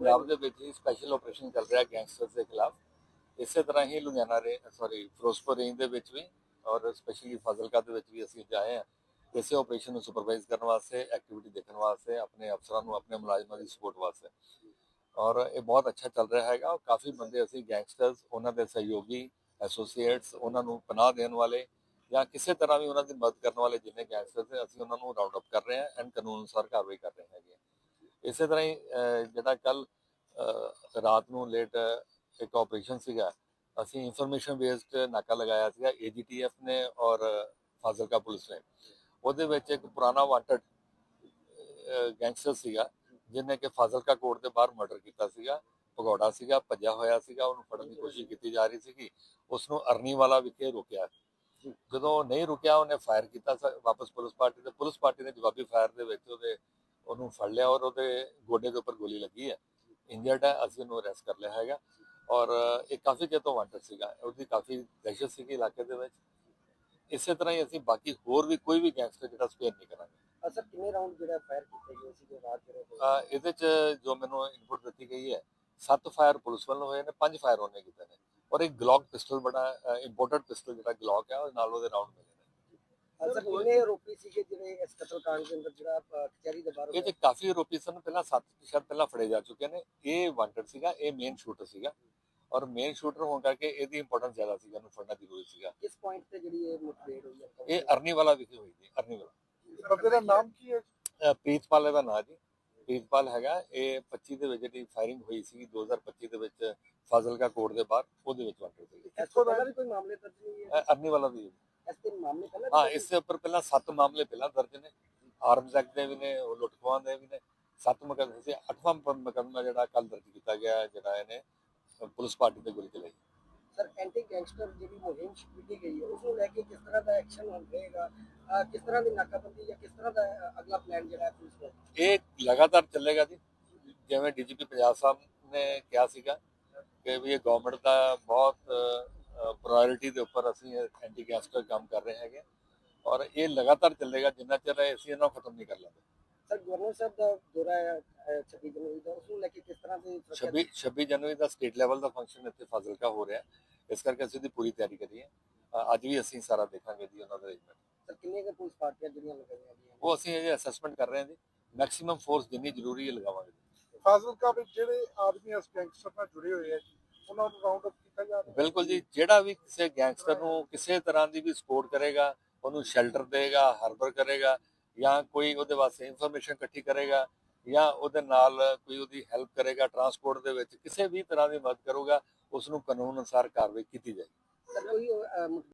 ਪੰਜਾਬ ਦੇ ਵਿੱਚ ਹੀ special operation ਚੱਲ ਰਿਹਾ ਗੈਂਗਸਟਰਸ ਦੇ ਖਿਲਾਫ। ਇਸੇ ਤਰ੍ਹਾਂ ਹੀ ਲੁਧਿਆਣਾ ਰੇ ਸੌਰੀ ਫਿਰੋਜ਼ਪੁਰ ਰੇਂਜ ਦੇ ਵਿੱਚ ਵੀ ਔਰ ਸਪੈਸ਼ਲੀ ਫਾਜ਼ਿਲਕਾ ਦੇ ਵਿੱਚ ਵੀ ਅਸੀਂ ਜਾਏ ਹਾਂ। ਇਸੇ ਆਪਰੇਸ਼ਨ ਨੂੰ ਸੁਪਰਵਾਈਜ਼ ਕਰਨ ਵਾਸਤੇ ਐਕਟੀਵਿਟੀ ਦੇਖਣ ਵਾਸਤੇ, ਆਪਣੇ ਅਫਸਰਾਂ ਨੂੰ, ਆਪਣੇ ਮੁਲਾਜ਼ਮਾਂ ਦੀ ਸਪੋਰਟ ਵਾਸਤੇ। ਔਰ ਇਹ ਬਹੁਤ ਅੱਛਾ ਚੱਲ ਰਿਹਾ ਹੈਗਾ ਔਰ ਕਾਫੀ ਬੰਦੇ ਅਸੀਂ ਗੈਂਗਸਟਰਸ ਉਹਨਾਂ ਦੇ ਸਹਿਯੋਗੀ ਐਸੋਸੀਏਟਸ ਉਹਨਾਂ ਨੂੰ ਪਨਾਹ ਦੇਣ ਵਾਲੇ ਜਾਂ ਕਿਸੇ ਤਰ੍ਹਾਂ ਵੀ ਉਹਨਾਂ ਦੀ ਮਦਦ ਕਰਨ ਵਾਲੇ ਜਿੰਨੇ ਗੈਂਗਸਟਰਸ ਹੈ ਅਸੀਂ ਉਹਨਾਂ ਨੂੰ ਰਾਉਂਡ ਅਪ ਕਰ ਰਹੇ ਹਾਂ ਐਂਡ ਕਾਨੂੰਨ ਅਨੁਸਾਰ ਕਾਰਵਾਈ ਕਰ ਰਹੇ ਹੈਗੇ ਇਸੇ ਤਰ੍ਹਾਂ ਹੀ ਜਿਹੜਾ ਕੱਲ ਰਾਤ ਨੂੰ ਲੇਟ ਇੱਕ ਆਪਰੇਸ਼ਨ ਸੀਗਾ, ਅਸੀਂ ਇਨਫੋਰਮੇਸ਼ਨ ਬੇਸਡ ਨਾਕਾ ਲਗਾਇਆ ਸੀਗਾ ਏਜੀਟੀਐਫ ਨੇ ਔਰ ਫਾਜ਼ਿਲਕਾ ਪੁਲਿਸ ਨੇ। ਉਹਦੇ ਵਿੱਚ ਇੱਕ ਪੁਰਾਣਾ ਵਾਂਟਡ ਗੈਂਗਸਟਰ ਸੀਗਾ, ਜਿਹਨੇ ਕਿ ਫਾਜ਼ਿਲਕਾ ਕੋਰਟ ਦੇ ਬਾਹਰ ਮਰਡਰ ਕੀਤਾ ਸੀਗਾ, ਭਗੌੜਾ ਸੀਗਾ, ਭੱਜਿਆ ਹੋਇਆ ਸੀਗਾ, ਉਹਨੂੰ ਫੜਨ ਦੀ ਕੋਸ਼ਿਸ਼ ਕੀਤੀ ਜਾ ਰਹੀ ਸੀਗੀ ਉਸ ਨੂੰ ਅਰਨੀ ਵਾਲਾ ਵਿਖੇ ਰੋਕਿਆ। ਜਦੋਂ ਉਹ ਨਹੀਂ ਰੁਕਿਆ, ਉਹਨੇ ਫਾਇਰ ਕੀਤਾ ਸ- ਵਾਪਸ ਪੁਲਿਸ ਪਾਰਟੀ ਤੇ, ਪੁਲਿਸ ਪਾਰਟੀ ਨੇ ਜਵਾਬੀ ਫਾਇਰ ਦੇ ਵਿੱਚ ਉਹਦੇ ਉਹਨੂੰ ਫੜ ਲਿਆ ਔਰ ਉਹਦੇ ਗੋਡੇ ਦੇ ਉੱਪਰ ਗੋਲੀ ਲੱਗੀ ਹੈ। ਇੰਜਰਡ ਹੈ ਅਸੀਂ ਉਹਨੂੰ ਅਰੈਸਟ ਕਰ ਲਿਆ ਹੈਗਾ। ਔਰ ਇਹ ਕਾਫੀ ਚਿਰ ਤੋਂ ਵਾਂਟਡ ਸੀਗਾ। ਉਹਦੀ ਕਾਫੀ ਦਹਿਸ਼ਤ ਸੀਗੀ ਇਲਾਕੇ ਦੇ ਵਿੱਚ। ਇਸੇ ਤਰ੍ਹਾਂ ਹੀ ਅਸੀਂ ਬਾਕੀ ਹੋਰ ਵੀ ਕੋਈ ਵੀ ਗੈਂਗਸਟਰ ਜਿਹੜਾ ਸਪੇਅਰ ਨਹੀਂ ਕਰਾਂਗੇ। ਅਸਰ ਕਿੰਨੇ ਰਾਉਂਡ ਜਿਹੜਾ ਫਾਇਰ ਕੀਤੇ ਗਏ ਸੀ ਰਾਤ ਜਿਹੜੇ ਇਹਦੇ ਚ ਜੋ ਮੈਨੂੰ ਇਨਪੁਟ ਦਿੱਤੀ ਗਈ ਹੈ ਸੱਤ ਫਾਇਰ ਪੁਲਿਸ ਵੱਲੋਂ ਹੋਏ ਨੇ ਪੰਜ ਫਾਇਰ ਉਹਨੇ ਕੀਤੇ ਨੇ। ਔਰ ਇੱਕ ਗਲੌਕ ਪਿਸਟਲ ਬੜਾ ਇੰਪੋਰਟਡ ਪਿਸਟਲ ਜਿਹੜਾ ਗਲੌਕ ਹੈ ਉਹ ਨਾਲ ਉਹਦੇ ਰਾਉਂਡ ਮਿਲੇ ਨੇ ਅਸਰ ਕਿੰਨੇ ਆਰੋਪੀ ਸੀਗੇ ਜਿਹੜੇ ਇਸ ਕਤਲकांड ਦੇ ਅੰਦਰ ਜਿਹੜਾ ਕਚਹਿਰੀ ਦੇ ਬਾਹਰ ਇਹ ਤੇ ਕਾਫੀ ਆਰੋਪੀ ਸਨ ਪਹਿਲਾਂ ਸੱਤ ਸ਼ਾਇਦ ਪਹਿਲਾਂ ਫੜੇ ਜਾ ਚੁੱਕੇ ਨੇ। ਇਹ ਵਾਂਟਡ ਸੀਗਾ ਇਹ ਮੇਨ ਸ਼ੂਟਰ ਸੀਗਾ। ਔਰ ਮੇਨ ਸ਼ੂਟਰ ਹੋਣ ਕਰਕੇ ਇਹਦੀ ਇੰਪੋਰਟੈਂਸ ਜ਼ਿਆਦਾ ਸੀਗਾ ਇਹਨੂੰ ਫੜਨਾ ਜ਼ਰੂਰੀ ਸੀਗਾ। ਕਿਸ ਪੁਆਇੰਟ ਤੇ ਜਿਹੜੀ ਇਹ ਮੁਠਭੇੜ ਹੋਈ ਹੈ ਇਹ ਅਰਨੀ ਵਾਲਾ ਵਿਖੇ ਹੋਈ ਸੀ ਅਰਨੀ ਵਾਲਾ ਬੰਦੇ ਦਾ ਨਾਮ ਕੀ ਹੈ? ਪ੍ਰੀਤਪਾਲ ਦਾ ਨਾਂ ਜੀ। ਪ੍ਰੀਤਪਾਲ ਹੈਗਾ ਇਹ 25 ਦੇ ਵਿੱਚ ਜਿਹੜੀ ਫਾਇਰਿੰਗ ਹੋਈ ਸੀ 2025 ਦੇ ਵਿੱਚ ਫਾਜ਼ਿਲਕਾ ਕੋਰਟ ਦੇ ਬਾਹਰ ਉਹਦੇ ਵਿੱਚ ਵਾਂਟਡ ਸੀ ਇਸ ਤੋਂ ਪਹਿਲਾਂ ਵੀ ਕੋਈ ਮਾਮਲੇ ਦਰਜ ਨਹੀਂ ਹੈ ਅਰਨੀ ਵਾਲਾ ਵੀ ਤੇ ਮਾਮਲੇ ਪਹਿਲਾਂ ਹਾਂ ਇਸ ਦੇ ਉੱਪਰ ਪਹਿਲਾਂ 7 ਮਾਮਲੇ ਪਹਿਲਾਂ ਦਰਜ ਨੇ। ਆਰਮਸ ਐਕਟ ਦੇ ਵੀ ਨੇ ਉਹ ਲੁੱਟਖੋਹਾਂ ਦੇ ਵੀ ਨੇ। 7 ਮੁਕੱਦਮੇ ਸੀ 8ਵਾਂ ਮੁਕੱਦਮਾ ਜਿਹੜਾ ਕੱਲ ਦਰਜ ਕੀਤਾ ਗਿਆ ਜਿਹੜਾ ਇਹਨੇ ਪੁਲਿਸ ਪਾਰਟੀ ਤੇ ਗੋਲੀ ਚਲਾਈ ਸਰ ਐਂਟੀ ਗੈਂਗਸਟਰ ਜਿਹੜੀ ਮੁਹਿੰਮ ਕੀਤੀ ਗਈ ਹੈ ਉਸ ਨੂੰ ਲੈ ਕੇ ਕਿਸ ਤਰ੍ਹਾਂ ਦਾ ਐਕਸ਼ਨ ਹੋਵੇਗਾ ਕਿਸ ਤਰ੍ਹਾਂ ਦੀ ਨਾਕਾਬੰਦੀ ਜਾਂ ਕਿਸ ਤਰ੍ਹਾਂ ਦਾ ਅਗਲਾ ਪਲਾਨ ਜਿਹੜਾ ਹੈ ਪੁਲਿਸ ਦਾ? ਇਹ ਲਗਾਤਾਰ ਚੱਲੇਗਾ ਜੀ। ਜਿਵੇਂ ਡੀਜੀਪੀ ਪੰਜਾਬ ਸਾਹਿਬ ਨੇ ਕਿਹਾ ਸੀਗਾ ਕਿ ਵੀ ਇਹ ਗਵਰਨਮੈਂਟ ਦਾ ਬਹੁਤ ਪ੍ਰਾਇੋਰਟੀ ਦੇ ਉੱਪਰ ਅਸੀਂ ਐਂਟੀ ਗੈਂਗਸਟਰ ਕੰਮ ਕਰ ਰਹੇ ਹੈਗੇ। ਔਰ ਇਹ ਲਗਾਤਾਰ ਚੱਲੇਗਾ ਜਿੰਨਾ ਚਿਰ ਅਸੀਂ ਇਹਨਾਂ ਨੂੰ ਖਤਮ ਨਹੀਂ ਕਰ ਲਾਂਗੇ ਸਰ ਗਵਰਨਰ ਸਾਹਿਬ ਦਾ ਦੌਰਾ ਹੈ ਅਹ, 26 ਜਨਵਰੀ ਦਾ ਉਸ ਨੂੰ ਲੈ ਕੇ ਕਿਸ ਤਰ੍ਹਾਂ ਦੀ ਸੁਰੱਖਿਆ 26 26 ਜਨਵਰੀ ਦਾ ਸਟੇਟ ਲੈਵਲ ਦਾ ਫੰਕਸ਼ਨ ਇੱਥੇ ਫਾਜ਼ਿਲਕਾ ਹੋ ਰਿਹਾ। ਇਸ ਕਰਕੇ ਅਸੀਂ ਦੀ ਪੂਰੀ ਤਿਆਰੀ ਕਰੀ ਹੈ ਅੱਜ ਵੀ ਅਸੀਂ ਸਾਰਾ ਦੇਖਾਂਗੇ ਜੀ ਉਹਨਾਂ ਦਾ ਅਰੇਂਜਮੈਂਟ ਸਰ ਕਿੰਨੀਆਂ ਕੁ ਪੁਲਿਸ ਪਾਰਟੀਆਂ ਜਿਹੜੀਆਂ ਲਗਾਈਆਂ ਗਈਆਂ ਉਹ ਅਸੀਂ ਇਹ ਅਸੈਸਮੈਂਟ ਕਰ ਰਹੇ ਹਾਂ ਜੀ। ਮੈਕਸਿਮਮ ਫੋਰਸ ਜਿੰਨੀ ਜ਼ਰੂਰੀ ਹੈ ਲਗਾਵਾਂਗੇ ਫਾਜ਼ਿਲਕਾ ਵਿੱਚ ਜਿਹੜੇ ਆਦਮੀ ਇਸ ਗੈਂਗਸਟਰ ਨਾਲ ਜੁੜੇ ਹੋਏ ਆ ਜੀ ਉਹਨਾਂ ਨੂੰ ਰਾਉਂਡ ਅਪ ਕੀਤਾ ਜਾ ਰਿਹਾ। ਬਿਲਕੁਲ ਜੀ ਜਿਹੜਾ ਵੀ ਕਿਸੇ ਗੈਂਗਸਟਰ ਨੂੰ ਕਿਸੇ ਤਰ੍ਹਾਂ ਦੀ ਵੀ ਸਪੋਰਟ ਕਰੇਗਾ ਉਹਨੂੰ ਸ਼ੈਲਟਰ ਦੇਗਾ ਹਰਬਰ ਕਰੇਗਾ ਜਾਂ ਕੋਈ ਉਹਦੇ ਵਾਸਤੇ ਇਨਫੋਰਮੇਸ਼ਨ ਇਕੱਠੀ ਕਰੇਗਾ ਜਾਂ ਉਹਦੇ ਨਾਲ ਕੋਈ ਉਹਦੀ ਹੈਲਪ ਕਰੇਗਾ ਟਰਾਂਸਪੋਰਟ ਦੇ ਵਿੱਚ ਕਿਸੇ ਵੀ ਤਰ੍ਹਾਂ ਦੀ ਮਦਦ ਕਰੂਗਾ ਉਸ ਨੂੰ ਕਾਨੂੰਨ ਅਨੁਸਾਰ ਕਾਰਵਾਈ ਕੀਤੀ ਜਾਏਗੀ।